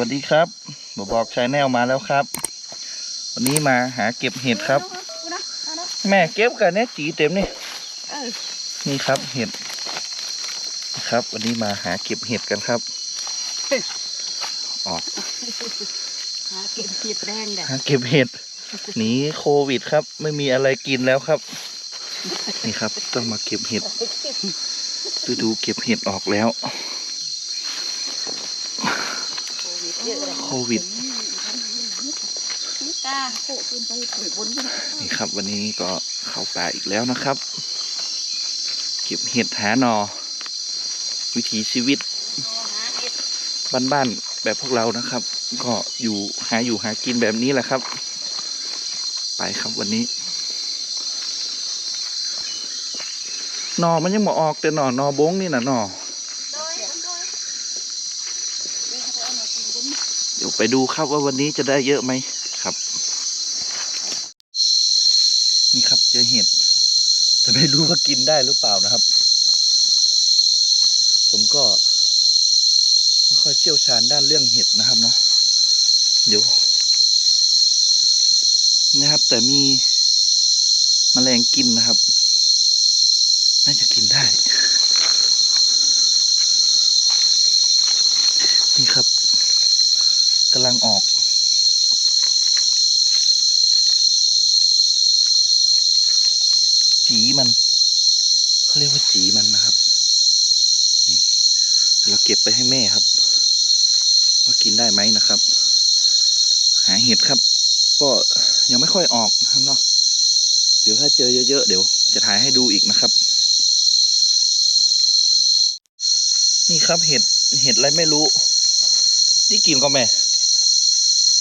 วัสดีครับบอบอกชายแนลมาแล้วครับ วันนี้มาหาเก็บเห็ดครับ แม่เก็บกันเนี่ยจีเต็มนี่เออนี่ครับเห็ดนะครับ วันนี้มาหาเก็บเห็ดกันครับออกหาเก็บเห็ดแดงแดดหาเก็บเห็ดหนีโควิดครับ ไม่มีอะไรกินแล้วครับ นี่ครับ ต้องมาเก็บเห็ดฤดูเก็บเห็ดออกแล้ว เยอะเลย โควิดกล้าโผล่ขึ้นไปเปิดบนขึ้นนี่ครับวันนี้ก็เข้าป่าอีกแล้วนะครับ เก็บเห็ดหาหนอ วิถีชีวิตหาเห็ดบ้านๆแบบพวกเรานะครับ ก็อยู่หาอยู่หากินแบบนี้แหละครับ ไปครับวันนี้หนอมันยังมาออกแต่หนอหนอบงนี่นะหนอ โดยโดย เดี๋ยว ไปดูครับว่าวันนี้จะได้เยอะไหมครับ นี่ครับเจอเห็ด แต่ไม่รู้ว่ากินได้หรือเปล่านะครับ ผมก็ไม่ค่อยเชี่ยวชาญด้านเรื่องเห็ดนะครับเนาะเดี๋ยวนะครับ แต่มีมแมลงกินนะครับ น่าจะกินได้ นี่ครับ กำลังออก จีมันเขาเรียกว่าจีมันนะครับ นี่เราเก็บไปให้แม่ครับ ว่ากินได้ไหมนะครับ หาเห็ดครับ ก็ยังไม่ค่อยออกนะครับเนาะเดี๋ยวถ้าเจอเยอะๆเดี๋ยว จะถ่ายให้ดูอีกนะครับ นี่ครับเห็ดเห็ดอะไรไม่รู้ นี่กินก็แม่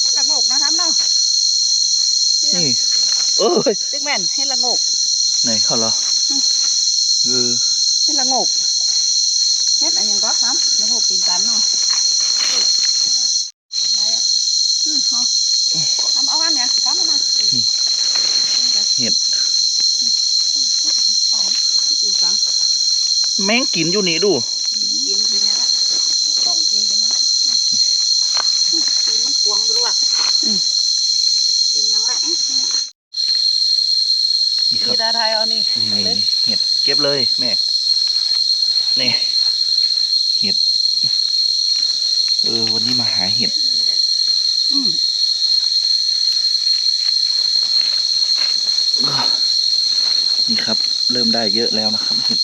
ให้ละโงกนะครับเนาะ นี่ เอ้ยตึกแม่นให้ละโงกไหนเขาเหรอเออให้ละโงกเฮ็ดอะไรยังก็ครับละโงกปีนกันเนาะไหนอะอืมเอาทำเอาอันเนี่ยทำมามาเห็ดปีนกันแม่งกินอยู่นี่ดู กินเป็นยังไงต้องกินเป็นยังกินมันกวางด้วยอืมกินยังไง นี่ค ดี รับ ดาไทยเอา นี่นี่นี่เห็ดเก็บเลยแม่ นี่ เห็ด เออ วันนี้มาหาเห็ดอืมนี่ครับ เริ่มได้เยอะแล้วนะครับเห็ด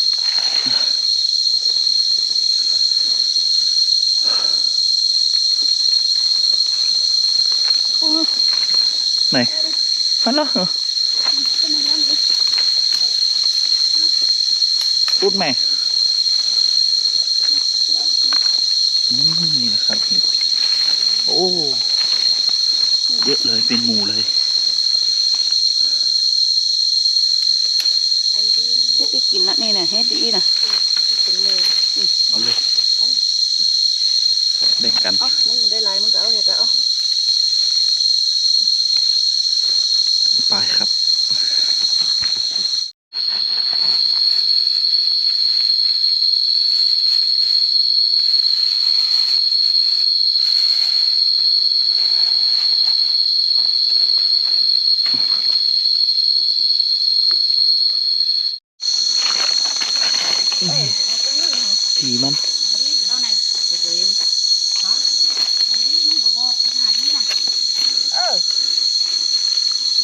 โอ้ยไหนอันละเหรอ พูดไหมอืมนี่นะครับเห็ดโอ้ เยอะเลยเป็นหมู่เลยเฮ็ดได้กินละนี่เนี่ยเฮ็ดดีนะเป็นมือเอาเลยแบ่งกันเอ้ามึงมันได้หลายมึงก็เอาเดี๋ยวก็เอาไปครับ ทีมันเอาไหนเดี๋ยวฮะอันนี้มันบ่บอกหาดีนะเออ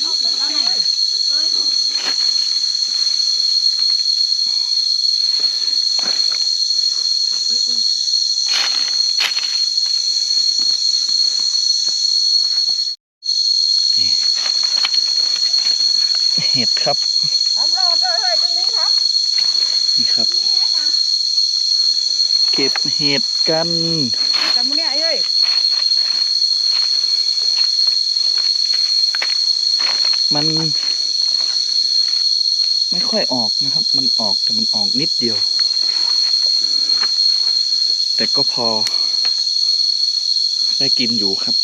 เอาเอาไหนเอ้ยเห็ดครับ ทำเราเฮ้ยเฮ้ยตรงนี้ครับ นี่ครับ นี่ไงตัง เก็บเห็ดกันกันมึงเนี่ยไอ้เอ้ยมัน ไม่ค่อยออกนะครับ มันออกแต่มันออกนิดเดียว แต่ก็พอได้กินอยู่ครับ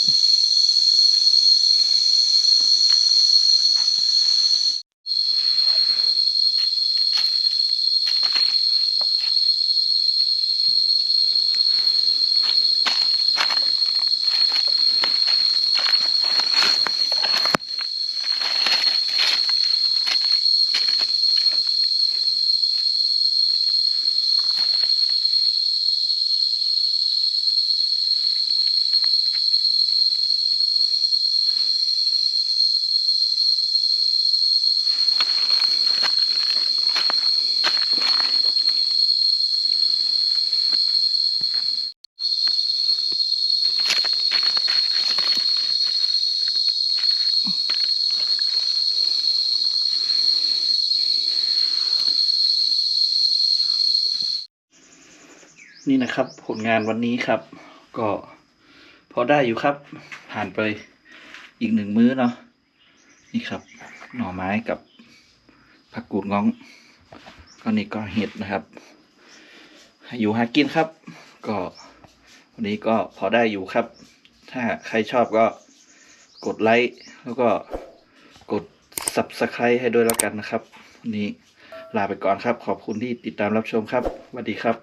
นี่นะครับ ผลงานวันนี้ครับ ก็พอได้อยู่ครับ ผ่านไปอีกหนึ่งมื้อเนาะนี่ครับ หน่อไม้กับผักกูดง้อง ก็นี่ก็เห็ดนะครับอยู่หากินครับ ก็วันนี้ก็พอได้อยู่ครับ ถ้าใครชอบก็กดไลค์แล้วก็กด subscribe ให้ด้วยแล้วกันนะครับ วันนี้ลาไปก่อนครับ ขอบคุณที่ติดตามรับชมครับสวัสดีครับ